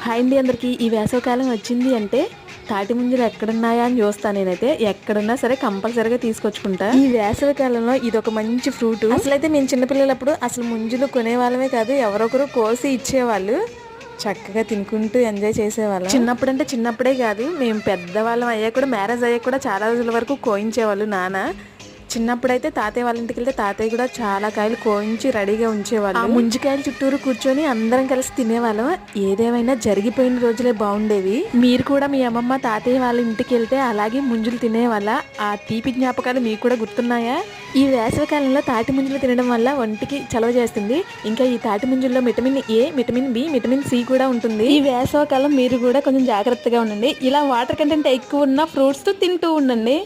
Hi అండి అందరికి. ఈ వేసవకాలం వచ్చింది అంటే తాటి ముంజలు ఎక్కడున్నాయా అని చూస్తాను నేనైతే. ఎక్కడున్నా సరే కంపల్సరీగా తీసుకొచ్చుకుంటా. ఈ వేసవి కాలంలో ఇది ఒక మంచి ఫ్రూట్. అసలైతే మేము చిన్నపిల్లలప్పుడు అసలు ముంజులు కొనేవాళ్ళమే కాదు ఎవరొకరు కోసి ఇచ్చేవాళ్ళు. చక్కగా తినుకుంటూ ఎంజాయ్ చేసేవాళ్ళం. చిన్నప్పుడు అంటే చిన్నప్పుడే కాదు మేము పెద్దవాళ్ళం అయ్యాక కూడా మ్యారేజ్ అయ్యాక కూడా చాలా రోజుల వరకు కోయించేవాళ్ళు నాన్న. చిన్నప్పుడైతే తాతయ్య వాళ్ళ ఇంటికి వెళ్తే తాతయ్య కూడా చాలా కాయలు కోయించి రెడీగా ఉంచేవాళ్ళు. ఆ చుట్టూరు కూర్చొని అందరం కలిసి తినేవాళ్ళం. ఏదేమైనా జరిగిపోయిన రోజులే బాగుండేవి మీరు కూడా మీ అమ్మమ్మ తాతయ్య వాళ్ళ ఇంటికి వెళ్తే అలాగే ముంజులు తినేవాళ్ళ. ఆ తీపి జ్ఞాపకాలు మీకు కూడా గుర్తున్నాయా? ఈ వేసవికాలంలో తాటి ముంజులు తినడం వల్ల ఒంటికి చలవ చేస్తుంది. ఇంకా ఈ తాటి ముంజుల్లో vitamin A vitamin B vitamin C కూడా ఉంటుంది. ఈ వేసవకాలం మీరు కూడా కొంచెం జాగ్రత్తగా ఉండండి. ఇలా వాటర్ కంటెంట్ ఎక్కువ ఉన్న ఫ్రూట్స్ తింటూ ఉండండి.